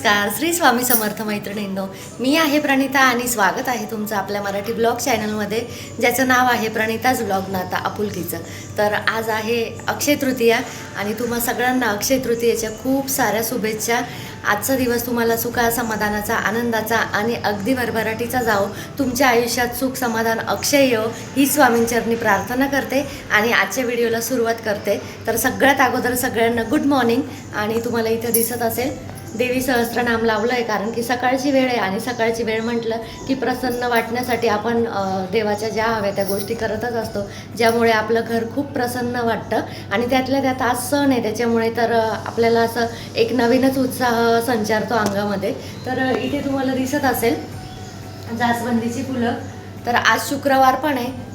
नमस्कार श्री स्वामी समर्थ मैत्रिणींनो. मी आहे प्रणिता आणि स्वागत आहे तुमचं आपल्या मराठी ब्लॉग चॅनलमध्ये ज्याचं नाव आहे प्रणिताज ब्लॉग नाता आपुलकीचं. तर आज आहे अक्षय तृतीया आणि तुम्हा सगळ्यांना अक्षय तृतीयेच्या खूप साऱ्या शुभेच्छा. आजचा दिवस तुम्हाला सुखा समाधानाचा आनंदाचा आणि अगदी भरभराटीचा जाओ तुमच्या आयुष्यात सुख समाधान अक्षय येव ही स्वामींचरणी प्रार्थना करते आणि आजच्या व्हिडिओला सुरुवात करते. तर सगळ्यात अगोदर सगळ्यांना गुड मॉर्निंग आणि तुम्हाला इथं दिसत असेल देवी सहस्त्रनाम लावलं आहे कारण की सकाळची वेळ आहे आणि सकाळची वेळ म्हटलं की प्रसन्न वाटण्यासाठी आपण देवाच्या ज्या हव्या त्या गोष्टी करतच असतो. ज्यामुळे आपलं घर खूप प्रसन्न वाटतं आणि त्यातल्या त्यात आज सण आहे त्याच्यामुळे तर आपल्याला असं एक नवीनच उत्साह संचारतो अंगामध्ये. तर इथे तुम्हाला दिसत असेल जास्वंदीची फुलं. तर आज शुक्रवार पण आहे.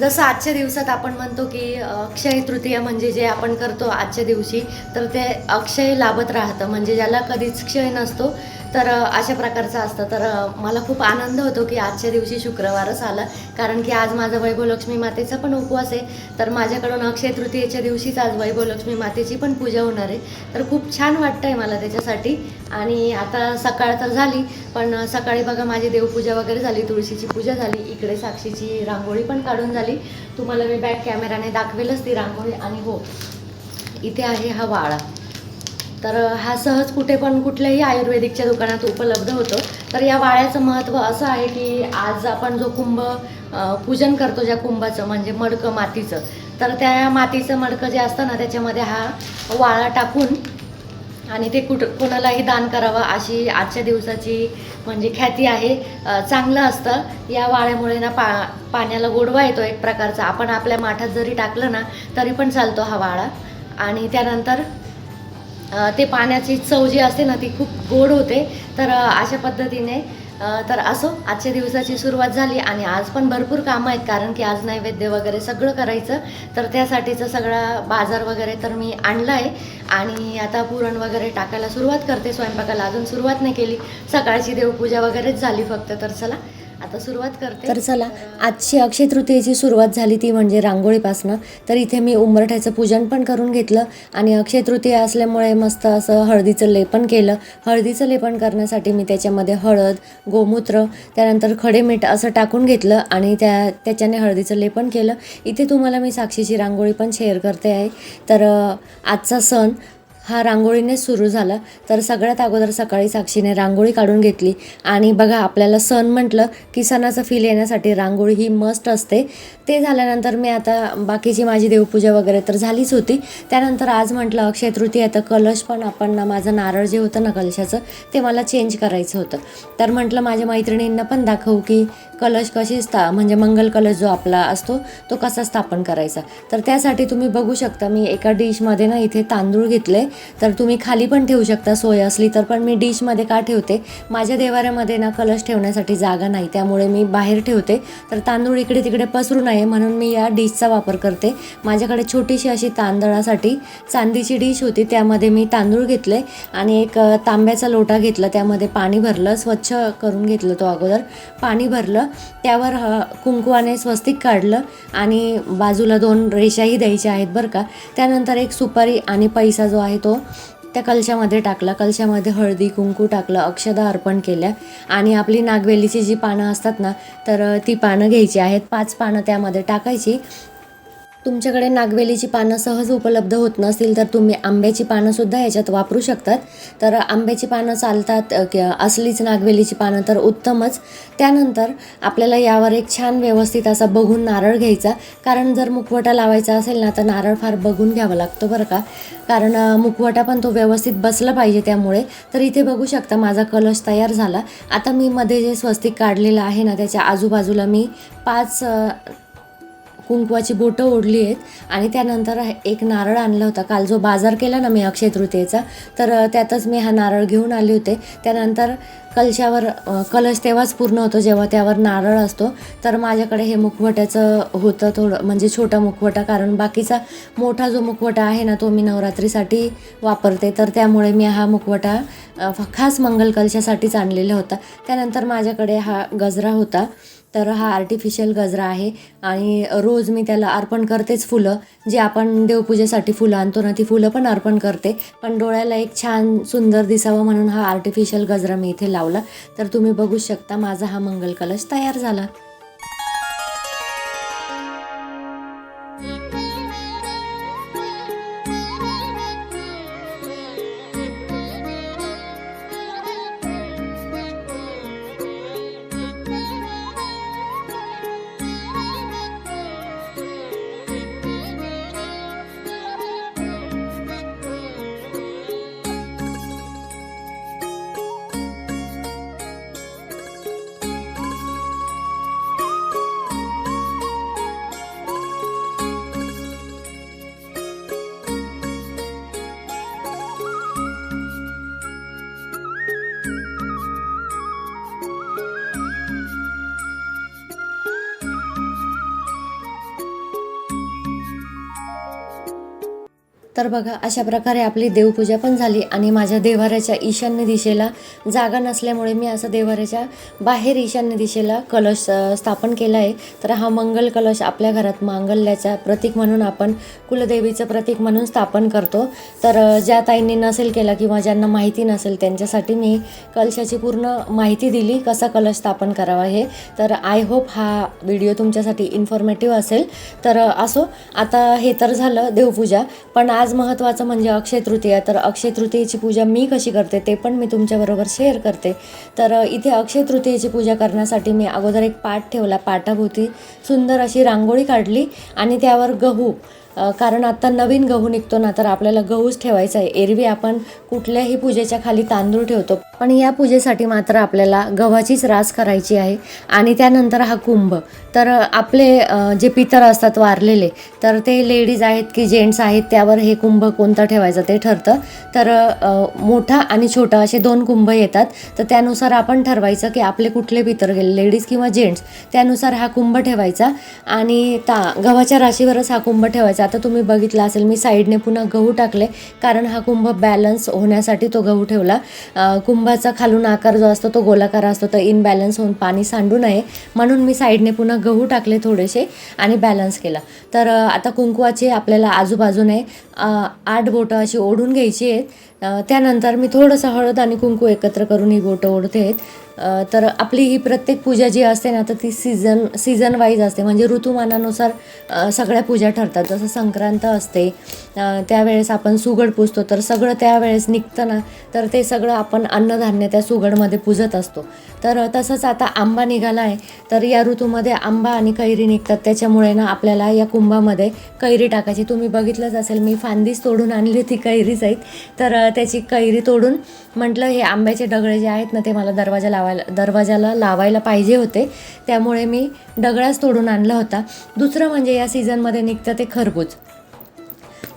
जसं आजच्या दिवसात आपण म्हणतो की अक्षय तृतीया म्हणजे जे आपण करतो आजच्या दिवशी तर ते अक्षय लाभत राहतं. म्हणजे ज्याला कधीच क्षय नसतो. तर अशा प्रकारचं असतं. तर मला खूप आनंद होतो की आजच्या दिवशी शुक्रवारच आला. कारण की आज माझा वैभवलक्ष्मी मातेचा पण उपवास आहे. तर माझ्याकडून अक्षय तृतीयेच्या दिवशीच आज वैभवलक्ष्मी मातेची पण पूजा होणार आहे. तर खूप छान वाटतं आहे मला त्याच्यासाठी. आणि आता सकाळ तर झाली पण सकाळी बघा माझी देवपूजा वगैरे झाली तुळशीची पूजा झाली इकडे साक्षीची रांगोळी पण काढून झाली. तुम्हाला मी बॅक कॅमेराने दाखवेलच ती रांगोळी. आणि हो इथे आहे हा वाळा तर हा सहज कुठे पण कुठल्याही आयुर्वेदिकच्या दुकानात उपलब्ध होतो. तर या वाळ्याचं महत्त्व असं आहे की आज आपण जो कुंभ पूजन करतो ज्या कुंभाचं म्हणजे मडकं मातीचं तर त्या मातीचं मडकं जे असतं ना त्याच्यामध्ये हा वाळा टाकून आणि ते कुठ कोणालाही दान करावं अशी आजच्या दिवसाची म्हणजे ख्याती आहे. चांगलं असतं. या वाळ्यामुळे ना पा पाण्याला गोडवा येतो एक प्रकारचा. आपण आपल्या माठात जरी टाकलं ना तरी पण चालतो हा वाळा. आणि त्यानंतर ते पाण्याची चव जी असते ना ती खूप गोड होते. तर अशा पद्धतीने तर असो आजच्या दिवसाची सुरुवात झाली आणि आज पण भरपूर कामं आहेत. कारण की आज नैवेद्य वगैरे सगळं करायचं. तर त्यासाठीचं सगळा बाजार वगैरे तर मी आणला आहे. आणि आता पुरण वगैरे टाकायला सुरुवात करते. स्वयंपाकाला अजून सुरुवात नाही केली. सकाळची देवपूजा वगैरेच झाली फक्त. तर चला आता सुरुवात करते. तर चला आजची अक्षय तृतीयेची सुरुवात झाली ती म्हणजे रांगोळीपासनं. तर इथे मी उंबरठ्याचं पूजन पण करून घेतलं आणि अक्षय तृतीया असल्यामुळे मस्त असं हळदीचं लेपन केलं. हळदीचं लेपन करण्यासाठी मी त्याच्यामध्ये हळद गोमूत्र त्यानंतर खडे मीठ असं टाकून घेतलं आणि त्या त्याच्याने हळदीचं लेपन केलं. इथे तुम्हाला मी साक्षीची रांगोळी पण शेअर करते आहे. तर आजचा सण हा रांगोळीनेच सुरू झाला. तर सगळ्यात अगोदर सकाळी साक्षीने रांगोळी काढून घेतली. आणि बघा आपल्याला सण म्हटलं की सणाचं फील येण्यासाठी रांगोळी ही मस्ट असते. ते झाल्यानंतर मी आता बाकीची माझी देवपूजा वगैरे तर झालीच होती. त्यानंतर आज म्हटलं अक्षय तृतीय तर कलश पण आपण ना माझं नारळ जे होतं ना कलशाचं ते मला चेंज करायचं होतं. तर म्हटलं माझ्या मैत्रिणींना पण दाखवू की कलश कशी स्था म्हणजे मंगल कलश जो आपला असतो तो कसा स्थापन करायचा. तर त्यासाठी तुम्ही बघू शकता मी एका डिशमध्ये ना इथे तांदूळ घेतले. तर तुम्ही खाली पण ठेवू शकता सोय असली तर पण मी डिशमध्ये का ठेवते? माझ्या देवाऱ्यामध्ये ना कलश ठेवण्यासाठी जागा नाही त्यामुळे मी बाहेर ठेवते. तर तांदूळ इकडे तिकडे पसरू नये म्हणून मी या डिशचा वापर करते. माझ्याकडे छोटीशी अशी तांदळासाठी चांदीची डिश होती त्यामध्ये मी तांदूळ घेतले आणि एक तांब्याचा लोटा घेतला त्यामध्ये पाणी भरलं स्वच्छ करून घेतलं तो अगोदर. पाणी भरलं त्यावर ह- कुंकवाने स्वस्तिक काढलं आणि बाजूला दोन रेषाही द्यायच्या आहेत बरं का. त्यानंतर एक सुपारी आणि पैसा जो आहे तो त्या कलशामध्ये टाकला. कलशामध्ये हळदी कुंकू टाकलं अक्षदा अर्पण केल्या. आणि आपली नागवेलीची जी पानं असतात ना तर ती पानं घ्यायची आहेत. पाच पानं त्यामध्ये टाकायची. तुमच्याकडे नागवेलीची पानं सहज उपलब्ध होत नसतील तर तुम्ही आंब्याची पानंसुद्धा याच्यात वापरू शकतात. तर आंब्याची पानं चालतात असलीच नागवेलीची पानं तर उत्तमच. त्यानंतर आपल्याला यावर एक छान व्यवस्थित असा बघून नारळ घ्यायचा. कारण जर मुखवटा लावायचा असेल ना तर नारळ फार बघून घ्यावा लागतो बरं का. कारण मुखवटा पण तो व्यवस्थित बसला पाहिजे त्यामुळे. तर इथे बघू शकता माझा कलश तयार झाला. आता मी मध्ये जे स्वस्तिक काढलेलं आहे ना त्याच्या आजूबाजूला मी पाच कुंकवाची बोटं ओढली आहेत आणि त्यानंतर एक नारळ आणला होता. काल जो बाजार केला ना मी अक्षय तृतीयेचा तर त्यातच मी हा नारळ घेऊन आले होते. त्यानंतर कलशावर कलश तेव्हाच पूर्ण होतो जेव्हा त्यावर नारळ असतो. तर माझ्याकडे हे मुखवट्याचं होतं थोडं म्हणजे छोटा मुखवटा कारण बाकीचा मोठा जो मुखवटा आहे ना तो मी नवरात्रीसाठी वापरते. तर त्यामुळे मी हा मुखवटा खास मंगल कलशासाठीच आणलेला होता. त्यानंतर माझ्याकडे हा गजरा होता. तर हा आर्टिफिशियल गजरा आहे आणि रोज मी त्याला अर्पण करतेच फुलं. जे आपण देवपूजेसाठी फुलं आणतो ना ती फुलं पण अर्पण करते. पण डोळ्याला एक छान सुंदर दिसावं म्हणून हा आर्टिफिशियल गजरा मी इथे लावला. तर तुम्ही बघू शकता माझा हा मंगल कलश तयार झाला. तर बघा अशा प्रकारे आपली देवपूजा पण झाली आणि माझ्या देवाऱ्याच्या ईशान्य दिशेला जागा नसल्यामुळे मी असं देवाऱ्याच्या बाहेर ईशान्य दिशेला कलश स्थापन केला आहे. तर हा मंगल कलश आपल्या घरात मांगल्याचा प्रतीक म्हणून आपण कुलदेवीचं प्रतीक म्हणून स्थापन करतो. तर ज्या ताईंनी नसेल केला किंवा ज्यांना माहिती नसेल त्यांच्यासाठी मी कलशाची पूर्ण माहिती दिली कसा कलश स्थापन करावा हे. तर आय होप हा व्हिडिओ तुमच्यासाठी इन्फॉर्मेटिव्ह असेल. तर असो आता हे तर झालं देवपूजा पण आज आज महत्त्वाचं म्हणजे अक्षय तृतीया. तर अक्षय तृतीयेची पूजा मी कशी करते ते पण मी तुमच्याबरोबर शेअर करते. तर इथे अक्षय तृतीयेची पूजा करण्यासाठी मी अगोदर एक पाट ठेवला पाटाभोवती सुंदर अशी रांगोळी काढली आणि त्यावर गहू कारण आत्ता नवीन गहू निघतो ना तर आपल्याला गहूच ठेवायचा आहे. एरवी आपण कुठल्याही पूजेच्या खाली तांदूळ ठेवतो. पण या पूजेसाठी मात्र आपल्याला गव्हाचीच रास करायची आहे आणि त्यानंतर हा कुंभ. तर आपले जे पितर असतात वारलेले तर ते लेडीज आहेत की जेंट्स आहेत त्यावर हे कुंभ कोणता ठेवायचं ते ठरतं. तर मोठा आणि छोटा असे दोन कुंभ येतात. तर त्यानुसार आपण ठरवायचं की आपले कुठले पितर गेले लेडीज किंवा जेंट्स त्यानुसार हा कुंभ ठेवायचा आणि ता गव्हाच्या राशीवरच हा कुंभ ठेवायचा. आता तुम्ही बघितलं असेल मी साईडने पुन्हा गहू टाकले. कारण हा कुंभ बॅलन्स होण्यासाठी तो गहू ठेवला. कुंभाचा खालून आकार जो असतो तो गोलाकार असतो. तर इनबॅलन्स होऊन पाणी सांडू नये. म्हणून मी साईडने पुन्हा गहू टाकले थोडेसे आणि बॅलन्स केला. तर आता कुंकवाचे आपल्याला आजूबाजूने आठ बोटं अशी ओढून घ्यायची आहेत. त्यानंतर मी थोडंसं हळद आणि कुंकू एकत्र करून ही बोटं ओढते आहेत. तर आपली ही प्रत्येक पूजा जी असते ना तर ती सीझन सीझन वाईज असते. म्हणजे ऋतुमानानुसार सगळ्या पूजा ठरतात. जसं संक्रांत असते त्यावेळेस आपण सुगड पुजतो. तर सगळं त्यावेळेस निघतं ना तर ते सगळं आपण अन्नधान्य त्या सुगडमध्ये पूजत असतो. तर तसंच आता आंबा निघाला आहे तर या ऋतूमध्ये आंबा आणि कैरी निघतात. त्याच्यामुळे ना आपल्याला या कुंभामध्ये कैरी टाकायची. तुम्ही बघितलंच असेल मी फांदीच तोडून आणली ती कैरीच आहेत. तर त्याची कैरी तोडून म्हटलं हे आंब्याचे डगळे जे आहेत ना ते मला दरवाजा लावायला दरवाजाला लावायला पाहिजे होते. त्यामुळे मी डगळाच तोडून आणला होता. दुसरं म्हणजे या सीझनमध्ये निघतं ते खरबूज.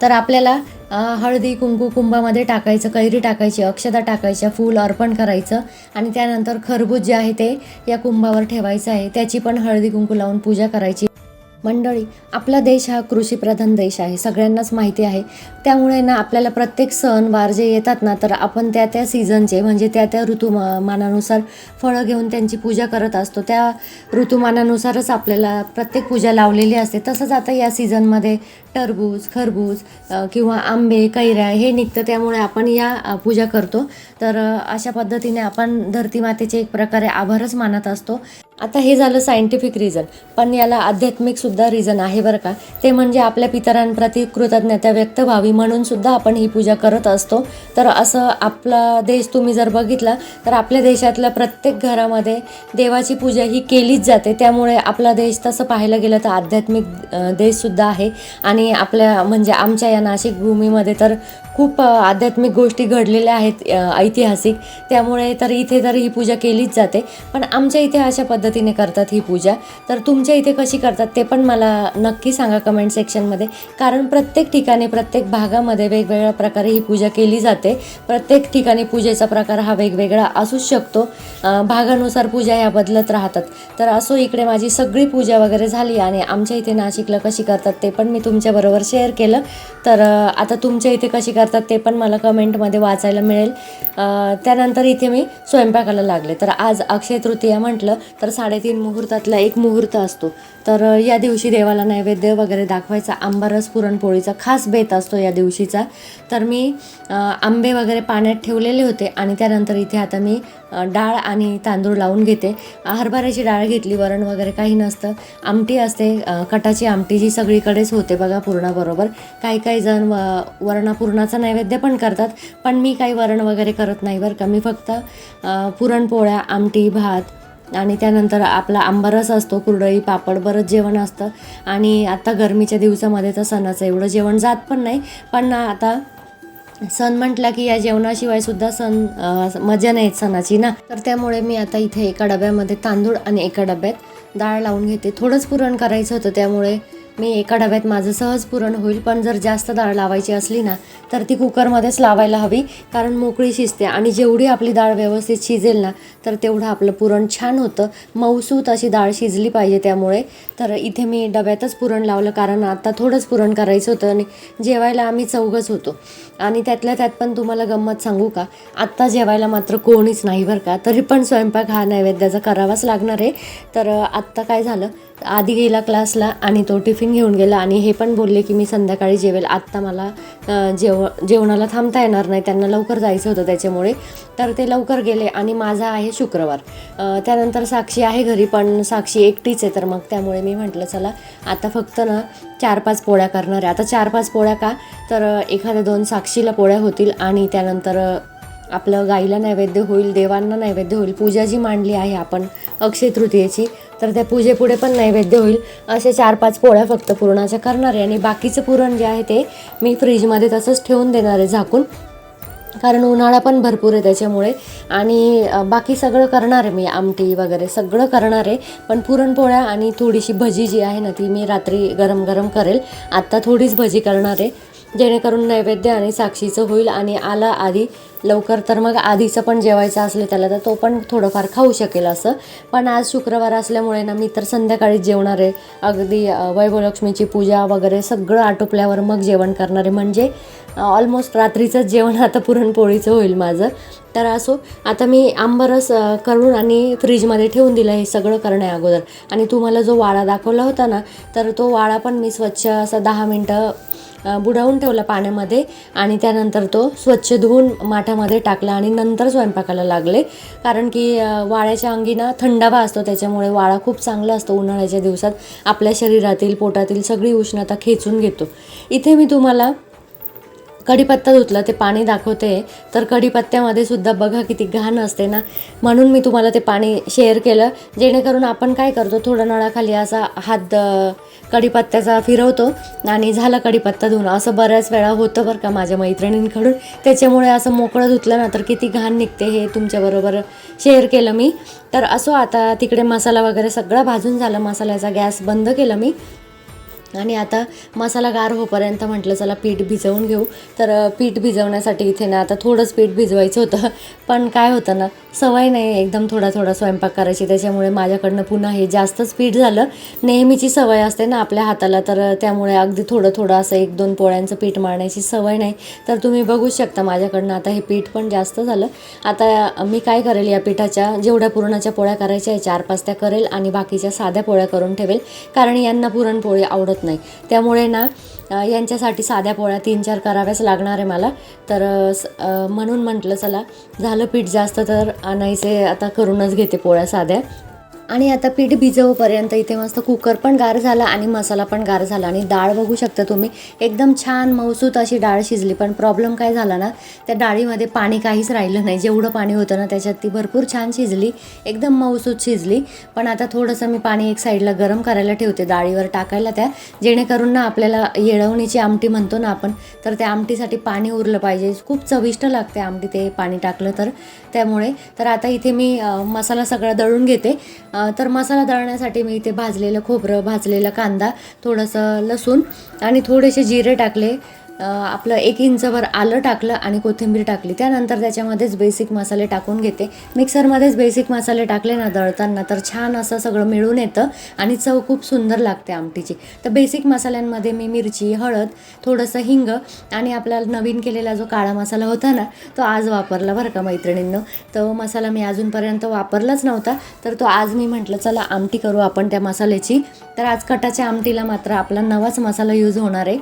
तर आपल्याला हळदी कुंकू कुंभामध्ये टाकायचं कैरी टाकायची अक्षता टाकायच्या फूल अर्पण करायचं आणि त्यानंतर खरबूज जे आहे ते या कुंभावर ठेवायचं आहे. त्याची पण हळदी कुंकू लावून पूजा करायची. मंडळी आपला देश हा कृषीप्रधान देश आहे सगळ्यांनाच माहिती आहे. त्यामुळे ना आपल्याला प्रत्येक सण वार जे येतात ना तर आपण त्या त्या सीझनचे म्हणजे त्या त्या ऋतुमानानुसार फळं घेऊन त्यांची पूजा करत असतो. त्या ऋतुमानानुसारच आपल्याला प्रत्येक पूजा लावलेली असते. तसंच आता या सीझनमध्ये टरबूज खरबूज किंवा आंबे कैऱ्या हे निघतं. त्यामुळे आपण या पूजा करतो. तर अशा पद्धतीने आपण धरती मातेचे एक प्रकारे आभारच मानत असतो. आता हे झालं सायंटिफिक रिझन पण याला आध्यात्मिकसुद्धा रिझन आहे बरं का. ते म्हणजे आपल्या पितरांप्रती कृतज्ञता व्यक्त व्हावी म्हणून सुद्धा आपण ही पूजा करत असतो. तर असं आपला देश तुम्ही जर बघितला तर आपल्या देशातल्या प्रत्येक घरामध्ये देवाची पूजा ही केलीच जाते. त्यामुळे आपला देश तसं पाहायला गेलं तर आध्यात्मिक देशसुद्धा आहे. आणि आपल्या म्हणजे आमच्या या नाशिक भूमीमध्ये तर खूप आध्यात्मिक गोष्टी घडलेल्या आहेत ऐतिहासिक. त्यामुळे तर इथे तर ही पूजा केलीच जाते. पण आमच्या इथे अशा पद्धतीने करतात ही पूजा. तर तुमच्या इथे कशी करतात ते पण मला नक्की सांगा कमेंट सेक्शनमध्ये कारण प्रत्येक ठिकाणी प्रत्येक भागामध्ये वेगवेगळ्या प्रकारे ही पूजा केली जाते. प्रत्येक ठिकाणी पूजेचा प्रकार हा वेगवेगळा असूच शकतो. भागानुसार पूजा ह्या बदलत राहतात. तर असो इकडे माझी सगळी पूजा वगैरे झाली आणि आमच्या इथे नाशिकला कशी करतात ते पण मी तुमच्याबरोबर शेअर केलं. तर आता तुमच्या इथे कशी करतात ते पण मला कमेंटमध्ये वाचायला मिळेल. त्यानंतर इथे मी स्वयंपाकाला लागले. तर आज अक्षय तृतीया म्हटलं तर साडेतीन मुहूर्तातला एक मुहूर्त असतो. तर या दिवशी देवाला नैवेद्य वगैरे दाखवायचा. आंबारस पुरणपोळीचा खास बेत असतो या दिवशीचा. तर मी आंबे वगैरे पाण्यात ठेवलेले होते आणि त्यानंतर इथे आता मी डाळ आणि तांदूळ लावून घेते. हरभऱ्याची डाळ घेतली वरण वगैरे काही नसतं. आमटी असते कटाची आमटी जी सगळीकडेच होते बघा पुरणाबरोबर. काही काही जण व वरणापूर्णाचा नैवेद्य पण करतात पण मी काही वरण वगैरे करत नाही बरं का. मी फक्त पुरणपोळ्या आमटी भात आणि त्यानंतर आपला आंबारस असतो कुरडई पापड बरंच जेवण असतं. आणि आता गरमीच्या दिवसामध्ये तर सणाचं एवढं जेवण जात पण नाही. पण आता सण म्हटला की या जेवणाशिवाय सुद्धा सण मजा नाही सणाची ना? तर त्यामुळे मी आता इथे एका डब्यामध्ये तांदूळ आणि एका डब्यात डाळ लावून घेते. थोडंच पुरण करायचं होतं त्यामुळे मी एका डब्यात माझं सहज पुरण होईल पण जर जास्त डाळ लावायची असली ना तर ती कुकरमध्येच लावायला हवी कारण मोकळी शिजते आणि जेवढी आपली डाळ व्यवस्थित शिजेल ना तर तेवढं आपलं पुरण छान होतं. मऊसूत अशी डाळ शिजली पाहिजे त्यामुळे. तर इथे मी डब्यातच पुरण लावलं कारण आता थोडंच पुरण करायचं होतं आणि जेवायला आम्ही चौघच होतो. आणि त्यातल्या त्यात पण तुम्हाला गंमत सांगू का? आत्ता जेवायला मात्र कोणीच नाही बरं का तरी पण स्वयंपाक हा नैवेद्याचा करावाच लागणार आहे. तर आत्ता काय झालं? आधी गेला क्लासला आणि तो टिफिन घेऊन गेला आणि हे पण बोलले की मी संध्याकाळी जेवेल. आत्ता मला जेव जेवणाला थांबता येणार नाही. त्यांना लवकर जायचं होतं त्याच्यामुळे. तर ते लवकर गेले आणि माझा आहे शुक्रवार. त्यानंतर साक्षी आहे घरी पण साक्षी एकटीच आहे. तर मग त्यामुळे मी म्हटलं चला आता फक्त ना चार पाच पोळ्या करणार आहे. आता चार पाच पोळ्या का? तर एखाद्या दोन साक्षीला पोळ्या होतील आणि त्यानंतर आपलं गाईला नैवेद्य होईल देवांना नैवेद्य होईल. पूजा जी मांडली आहे आपण अक्षय तृतीयेची. तर त्या पूजेपुढे पण नैवेद्य होईल. असे चार पाच पोळ्या फक्त पुरणाच्या करणार आहे. आणि बाकीचं पुरण जे आहे ते मी फ्रीजमध्ये तसंच ठेवून देणार आहे झाकून. कारण उन्हाळा पण भरपूर आहे त्याच्यामुळे. आणि बाकी सगळं करणार आहे मी आमटी वगैरे सगळं करणार आहे. पण पुरणपोळ्या आणि थोडीशी भजी जी आहे ना ती मी रात्री गरम गरम करेल. आत्ता थोडीच भजी करणार आहे. जेणेकरून नैवेद्य आणि साक्षीचं होईल आणि आला आधी लवकर तर मग आधीचं पण जेवायचं असलं त्याला तर तो पण थोडंफार खाऊ शकेल असं. पण आज शुक्रवार असल्यामुळे ना मी तर संध्याकाळीच जेवणार आहे. अगदी वैभवलक्ष्मीची पूजा वगैरे सगळं आटोपल्यावर मग जेवण करणार आहे. म्हणजे ऑलमोस्ट रात्रीचंच जेवण आता पुरणपोळीचं होईल माझं. तर असो आता मी आंबरस करून आणि फ्रीजमध्ये ठेवून दिलं हे सगळं करण्या अगोदर. आणि तुम्हाला जो वाळा दाखवला होता ना तर तो वाळा पण मी स्वच्छ असा दहा मिनटं बुडवून ठेवला पाण्यामध्ये आणि त्यानंतर तो स्वच्छ धुवून माठामध्ये टाकला आणि नंतर स्वयंपाकाला लागले. कारण की वाळ्याच्या अंगी ना थंडावा असतो त्याच्यामुळे वाळा खूप चांगला असतो उन्हाळ्याच्या दिवसात. आपल्या शरीरातील पोटातील सगळी उष्णता खेचून घेतो. इथे मी तुम्हाला कढीपत्ता धुतला ते पाणी दाखवते तर कढीपत्त्यामध्ये सुद्धा बघा किती घाण असते ना. म्हणून मी तुम्हाला ते पाणी शेअर केलं. जेणेकरून आपण काय करतो थोडं नळाखाली असा हात कढीपत्त्याचा फिरवतो आणि झाला कढीपत्ता धुणं. असं बऱ्याच वेळा होतं बरं का माझ्या मैत्रिणींकडून. त्याच्यामुळे असं मोकळं धुतलं ना तर किती घाण निघते हे तुमच्याबरोबर शेअर केलं मी. तर असो आता तिकडे मसाला वगैरे सगळा भाजून झालं मसाल्याचा गॅस बंद केला मी. आणि आता मसाला गार होपर्यंत म्हटलं चला पीठ भिजवून घेऊ. तर पीठ भिजवण्यासाठी इथे ना आता थोडंच पीठ भिजवायचं होतं. पण काय होतं ना सवय नाही एकदम थोडा थोडा स्वयंपाक करायची. त्याच्यामुळे माझ्याकडनं पुन्हा हे जास्तच पीठ झालं. नेहमीची सवय असते ना आपल्या हाताला तर त्यामुळे अगदी थोडं थोडं असं एक दोन पोळ्यांचं पीठ मारण्याची सवय नाही. तर तुम्ही बघू शकता माझ्याकडनं आता हे पीठ पण जास्त झालं. आता मी काय करेल या पिठाच्या जेवढ्या पुरणाच्या पोळ्या करायच्या आहे चार पाच त्या करेल आणि बाकीच्या साध्या पोळ्या करून ठेवेल. कारण यांना पुरणपोळी आवडत नाही. त्यामुळे ना यांच्यासाठी साध्या पोळ्या तीन चार कराव्याच लागणार आहे मला. तर म्हणून म्हटलं चला झालं पीठ जास्त तर आणायचे आता करूनच घेते पोळ्या साध्या. आणि आता पीठ भिजवपर्यंत इथे मस्त कुकर पण गार झाला आणि मसाला पण गार झाला. आणि डाळ बघू शकता तुम्ही एकदम छान मौसूत अशी डाळ शिजली. पण प्रॉब्लेम काय झाला ना त्या डाळीमध्ये पाणी काहीच राहिलं नाही. जेवढं पाणी होतं ना त्याच्यात ती भरपूर छान शिजली. एकदम मौसूत शिजली. पण आता थोडंसं मी पाणी एक साईडला गरम करायला ठेवते डाळीवर टाकायला त्या. जेणेकरून ना आपल्याला येळवणीची आमटी म्हणतो ना आपण तर त्या आमटीसाठी पाणी उरलं पाहिजे. खूप चविष्ट लागते आमटी ते पाणी टाकलं तर. त्यामुळे तर आता इथे मी मसाला सगळा दळून घेते. तर मसाला दळण्यासाठी मी इथे भाजलेलं खोबरं भाजलेला कांदा थोडंसं लसूण आणि थोडेसे जिरे टाकले. आपलं एक इंचभर आलं टाकलं आणि कोथिंबीर टाकली. त्यानंतर त्याच्यामध्येच बेसिक मसाले टाकून घेते. मिक्सरमध्येच बेसिक मसाले टाकले ना दळताना तर छान असं सगळं मिळून येतं आणि चव खूप सुंदर लागते आमटीची. तर बेसिक मसाल्यांमध्ये मी मिरची हळद थोडंसं हिंग आणि आपला नवीन केलेला जो काळा मसाला होता ना तो आज वापरला बरं का मैत्रिणींनं. तो मसाला मी अजूनपर्यंत वापरलाच नव्हता तर तो आज मी म्हटलं चला आमटी करू आपण त्या मसाल्याची. तर आज कटाच्या आमटीला मात्र आपला नवाच मसाला यूज होणार आहे.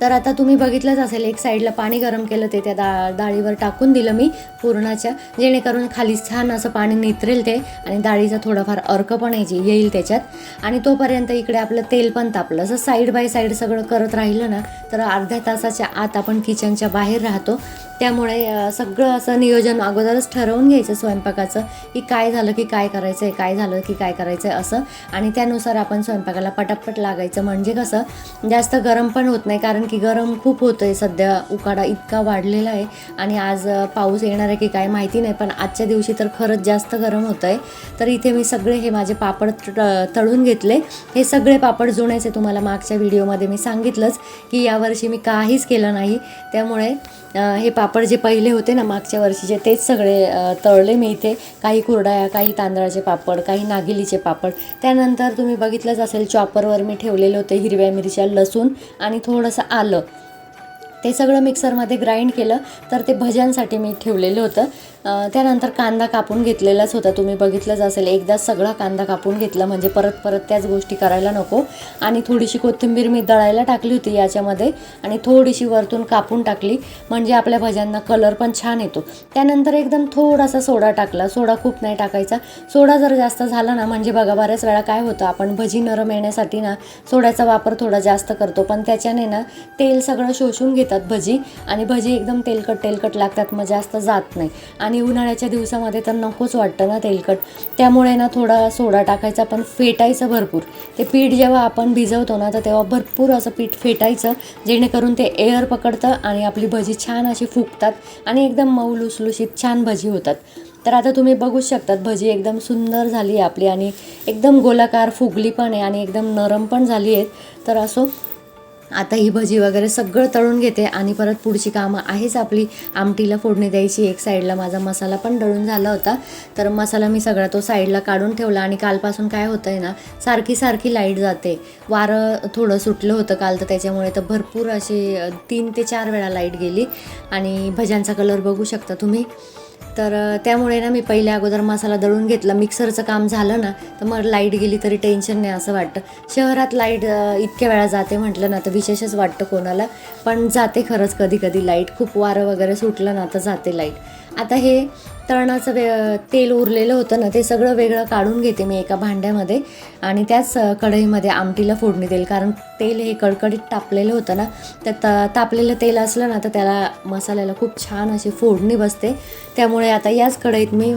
तर आता तुम्ही बघितलंच असेल एक साईडला पाणी गरम केलं ते त्या डा डाळीवर टाकून दिलं मी पुरणाच्या जेणेकरून खाली छान असं पाणी नितरेल ते आणि डाळीचा थोडाफार अर्क पण यायची येईल त्याच्यात. आणि तोपर्यंत इकडे आपलं तेल पण तापलं. असं साईड बाय साईड सगळं करत राहिलं ना तर अर्ध्या तासाच्या आत आपण किचनच्या बाहेर राहतो. त्यामुळे सगळं असं नियोजन अगोदरच ठरवून घ्यायचं स्वयंपाकाचं की काय झालं की काय करायचं आहे काय झालं की काय करायचं आहे असं. आणि त्यानुसार आपण स्वयंपाकाला पटापट लागायचं. म्हणजे कसं जास्त गरम पण होत नाही कारण की गरम खूप होतं आहे सध्या उकाडा इतका वाढलेला आहे. आणि आज पाऊस येणार आहे की काय माहिती नाही पण आजच्या दिवशी तर खरंच जास्त गरम होतं आहे तर इथे मी सगळे हे माझे पापड तळून घेतले. हे सगळे पापड जुण्याचे तुम्हाला मागच्या व्हिडिओमध्ये मी सांगितलंच की यावर्षी मी काहीच केलं नाही. त्यामुळे हे पापड जे पहिले होते ना मागच्या वर्षीचे तेच सगळे तळले मी इथे. काही कुरडाया काही तांदळाचे पापड काही नागिलीचे पापड. त्यानंतर तुम्ही बघितलंच असेल चॉपरवर मी ठेवलेले होते हिरव्या मिरच्या लसूण आणि थोडंसं आलं. ते सगळं मिक्सरमध्ये ग्राइंड केलं तर ते भज्यांसाठी मी ठेवलेलं होतं. त्यानंतर कांदा कापून घेतलेलाच होता. तुम्ही बघितलंच असेल एकदा सगळा कांदा कापून घेतला म्हणजे परत परत त्याच गोष्टी करायला नको. आणि थोडीशी कोथिंबीर मी दळायला टाकली होती याच्यामध्ये आणि थोडीशी वरतून कापून टाकली म्हणजे आपल्या भज्यांना कलर पण छान येतो. त्यानंतर एकदम थोडासा सोडा टाकला. सोडा खूप नाही टाकायचा. सोडा जर जास्त झाला ना म्हणजे बघा बऱ्याच वेळा काय होतं आपण भजी नरम येण्यासाठी ना सोड्याचा वापर थोडा जास्त करतो पण त्याच्याने ना तेल सगळं शोषून येतात भजी आणि भजी एकदम तेलकट तेलकट लागतात मग जास्त जात नाही. आणि उन्हाळ्याच्या दिवसामध्ये तर नकोच वाटतं ना तेलकट. त्यामुळे ना थोडा सोडा टाकायचा पण फेटायचं भरपूर. ते पीठ जेव्हा आपण भिजवतो ना तर तेव्हा भरपूर असं पीठ फेटायचं जेणेकरून ते एअर पकडतं आणि आपली भजी छान अशी फुगतात आणि एकदम मऊ लुसलुशीत छान भजी होतात. तर आता तुम्ही बघू शकतात भजी एकदम सुंदर झाली आहे आपली आणि एकदम गोलाकार फुगली पण आहे आणि एकदम नरम पण झाली आहेत. तर असो आता ही भजी वगैरे सगळं तळून घेते आणि परत पुढची कामं आहेच आपली. आमटीला फोडणी द्यायची एक साईडला माझा मसाला पण दळून झाला होता. तर मसाला मी सगळा तो साईडला काढून ठेवला आणि कालपासून काय होतं आहे ना सारखी सारखी लाइट जाते. वारं थोडं सुटलं होतं काल तर त्याच्यामुळे तर भरपूर अशी तीन ते चार वेळा लाइट गेली. आणि भज्यांचा कलर बघू शकता तुम्ही. तर त्यामुळे ना मी पहिल्या अगोदर मसाला दळून घेतला. मिक्सरचं काम झालं ना तर मग लाइट गेली तरी टेन्शन नाही असं वाटतं. शहरात लाइट इतक्या वेळा जाते म्हटलं ना तर विशेषच वाटतं कोणाला. पण जाते खरंच कधी कधी लाइट. खूप वारं वगैरे सुटलं ना तर जाते लाइट. आता हे तळणाचं वे तेल उरलेलं होतं ना ते सगळं वेगळं काढून घेते मी एका भांड्यामध्ये. आणि त्याच कढईमध्ये आमटीला फोडणी देईल. कारण तेल हे कडकडीत तापलेलं होतं ना तर त तापलेलं तेल असलं ना तर त्याला मसाल्याला खूप छान अशी फोडणी बसते. त्यामुळे आता याच कढईत मी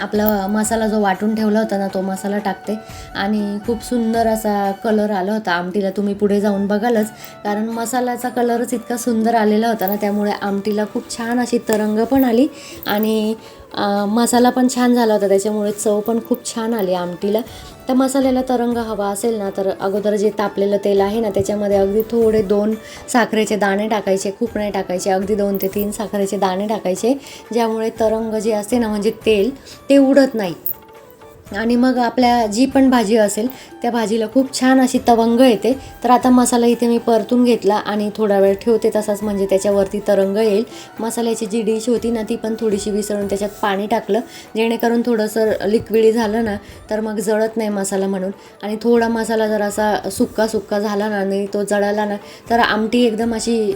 आपला मसाला जो वाटून ठेवला होता ना तो मसाला टाकते. आणि खूप सुंदर असा कलर आला होता. आमटीला तुम्ही पुढे जाऊन बघालच. कारण मसाल्याचा कलरच इतका सुंदर आलेला होता ना त्यामुळे आमटीला खूप छान अशी तरंग पण आली. आणि मसाला पण छान झाला होता त्याच्यामुळे चव पण खूप छान आली आमटीला. तर मसाल्याला तरंग हवा असेल ना तर अगोदर जे तापलेलं तेल आहे ना त्याच्यामध्ये अगदी थोडे दोन साखरेचे दाणे टाकायचे खूप नाही टाकायचे अगदी दोन ते तीन साखरेचे दाणे टाकायचे ज्यामुळे तरंग जे असते ना म्हणजे तेल ते उडत नाही. आणि मग आपल्या जी पण भाजी असेल त्या भाजीला खूप छान अशी तवंग येते. तर आता मसाला इथे मी परतून घेतला आणि थोडा वेळ ठेवते तसाच म्हणजे त्याच्यावरती तरंग येईल. मसाल्याची जी डिश होती ना ती पण थोडीशी विसरून त्याच्यात पाणी टाकलं. जेणेकरून थोडंसं लिक्विडी झालं ना तर मग जळत नाही मसाला म्हणून. आणि थोडा मसाला जर असा सुक्का सुक्का झाला ना आणि तो जळाला ना तर आमटी एकदम अशी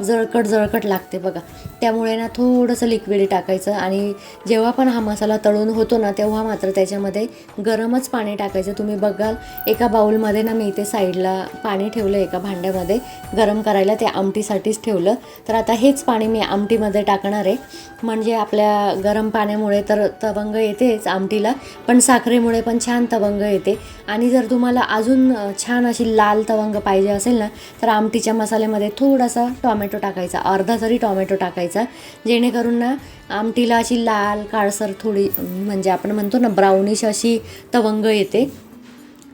जळकट जळकट लागते बघा. त्यामुळे ना थोडंसं लिक्विडी टाकायचं आणि जेव्हा पण हा मसाला तळून होतो ना तेव्हा मात्र त्याच्यामध्ये गरमच पाणी टाकायचं. तुम्ही बघाल एका बाऊलमध्ये ना मी इथे साईडला पाणी ठेवलं एका भांड्यामध्ये गरम करायला ते आमटीसाठीच ठेवलं. तर आता हेच पाणी मी आमटीमध्ये टाकणार आहे. म्हणजे आपल्या गरम पाण्यामुळे तर तवंग येतेच आमटीला पण साखरेमुळे पण छान तवंग येते. आणि जर तुम्हाला अजून छान अशी लाल तवंग पाहिजे असेल ना तर आमटीच्या मसाल्यामध्ये थोडासा टॉमॅटो टाकायचा अर्धा तरी टॉमॅटो टाकायचा. जेणेकरून ना आमटीला अशी लाल काळसर थोडी म्हणजे आपण म्हणतो ना ब्राउनिश अशी तवंग येते.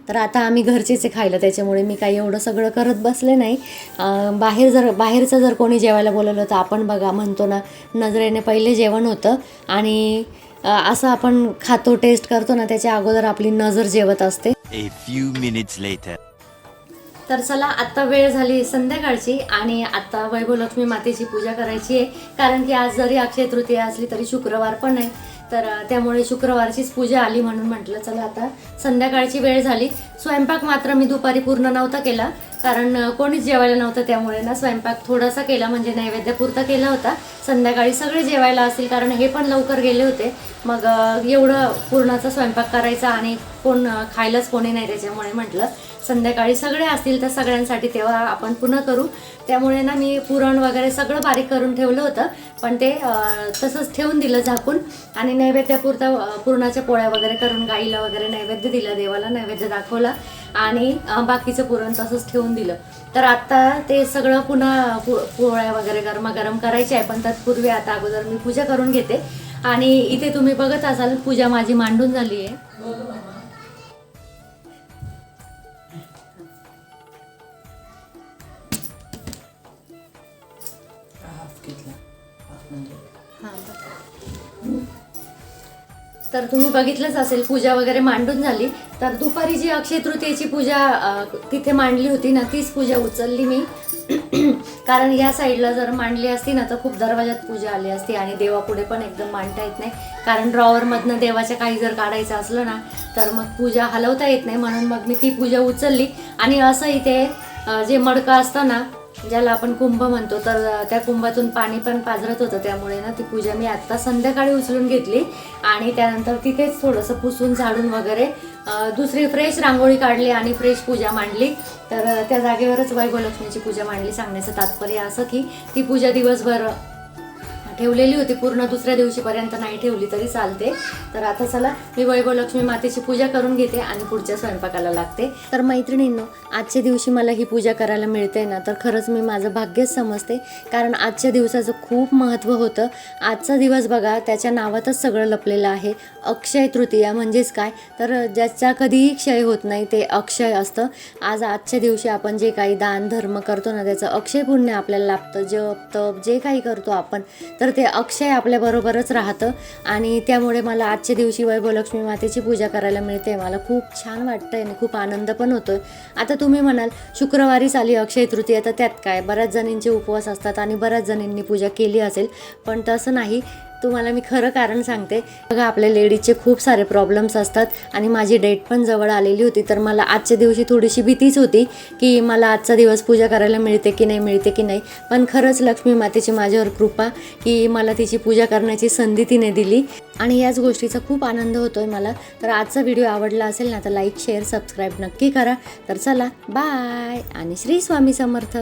तर आता आम्ही घरचेच खायला त्याच्यामुळे मी काही एवढं सगळं करत बसले नाही. बाहेर जर बाहेरचं जर कोणी जेवायला बोलवलं तर आपण बघा म्हणतो ना नजरेने पहिले जेवण होतं. आणि असं आपण खातो टेस्ट करतो ना त्याच्या अगोदर आपली नजर जेवत असते. तर चला आत्ता वेळ झाली संध्याकाळची आणि आत्ता वैभवलक्ष्मी मातेची पूजा करायची आहे. कारण की आज जरी अक्षय तृतीया असली तरी शुक्रवार पण आहे. तर त्यामुळे शुक्रवारचीच पूजा आली म्हणून म्हटलं चला आता संध्याकाळची वेळ झाली. स्वयंपाक मात्र मी दुपारी पूर्ण नव्हता केला कारण कोणीच जेवायला नव्हतं त्यामुळे ना स्वयंपाक थोडासा केला म्हणजे नैवेद्यापुरता केला होता. संध्याकाळी सगळे जेवायला असतील कारण हे पण लवकर गेले होते. मग एवढं पूर्णाचा स्वयंपाक करायचा आणि कोण खायलाच कोणी नाही त्याच्यामुळे म्हटलं. संध्याकाळी सगळे असतील तर सगळ्यांसाठी तेव्हा आपण पुन्हा करू. त्यामुळे ना मी पुरण वगैरे सगळं बारीक करून ठेवलं होतं. पण ते तसंच ठेवून दिलं झाकून. आणि नैवेद्यापुरता पुरणाच्या पोळ्या वगैरे करून गाईला वगैरे नैवेद्य दिला देवाला नैवेद्य दाखवला. आणि बाकीचं पुरण तसंच ठेवून दिलं. तर आत्ता ते सगळं पुन्हा पोळ्या वगैरे गरमागरम करायचे आहे. पण तत्पूर्वी आता अगोदर मी पूजा करून घेते. आणि इथे तुम्ही बघत असाल पूजा माझी मांडून झाली आहे. म्हणजे. तर तुम्ही बघितलंच असेल पूजा वगैरे मांडून झाली. तर दुपारी जी अक्षय तृतीयेची पूजा तिथे मांडली होती ना तीच पूजा उचलली मी. कारण या साईडला जर मांडली असती ना तर खूप दरवाजात पूजा आली असती आणि देवापुढे पण एकदम मांडता येत नाही. कारण ड्रॉवरमधनं देवाच्या काही जर काढायचं असलं ना तर मग पूजा हलवता येत नाही. म्हणून मग मी ती पूजा उचलली. आणि असं इथे जे मडकं असतं ना ज्याला आपण कुंभ म्हणतो तर त्या कुंभातून पाणी पण पाझरत होतं. त्यामुळे ना ती पूजा मी आत्ता संध्याकाळी उचलून घेतली आणि त्यानंतर तिथेच थोडंसं पुसून झाडून वगैरे दुसरी फ्रेश रांगोळी काढली आणि फ्रेश पूजा मांडली. तर त्या जागेवरच वैभवलक्ष्मीची पूजा मांडली सांगण्याचं तात्पर्य असं की ती पूजा दिवसभर ठेवलेली होती. पूर्ण दुसऱ्या दिवशीपर्यंत नाही ठेवली तरी चालते. तर आता चला मी वैभवलक्ष्मी मातेची पूजा करून घेते आणि पुढच्या स्वयंपाकाला लागते. तर मैत्रिणींनो आजच्या दिवशी मला ही पूजा करायला मिळते ना तर खरंच मी माझं भाग्यच समजते. कारण आजच्या दिवसाचं खूप महत्त्व होतं. आजचा दिवस बघा त्याच्या नावातच सगळं लपलेलं आहे. अक्षय तृतीया म्हणजेच काय? तर ज्याचा कधीही क्षय होत नाही ते अक्षय असतं. आज आजच्या दिवशी आपण जे काही दान धर्म करतो ना त्याचं अक्षय पुण्य आपल्याला लाभतं. जप तप जे काही करतो आपण तर तर ते अक्षय आपल्याबरोबरच राहतं. आणि त्यामुळे मला आजच्या दिवशी वैभवलक्ष्मी मातेची पूजा करायला मिळते. मला खूप छान वाटतं आणि खूप आनंद पण होतोय. आता तुम्ही म्हणाल शुक्रवारीच आली अक्षय तृतीया तर त्यात काय? बऱ्याच जणींचे उपवास असतात आणि बऱ्याच जणींनी पूजा केली असेल. पण तसं नाही. तुम्हाला मी खरं कारण सांगते. बघा आपल्या लेडीजचे खूप सारे प्रॉब्लेम्स असतात आणि माझी डेट पण जवळ आलेली होती तर मला आजच्या दिवशी थोडीशी भीतीच होती की मला आजचा दिवस पूजा करायला मिळते की नाही मिळते की नाही. पण खरंच लक्ष्मी मातेची माझ्यावर कृपा की मला तिची पूजा करण्याची संधी तिने दिली. आणि याच गोष्टीचा खूप आनंद होतो आहे मला. तर आजचा व्हिडिओ आवडला असेल ना तर लाईक शेअर सबस्क्राईब नक्की करा. तर चला बाय आणि श्री स्वामी समर्थ.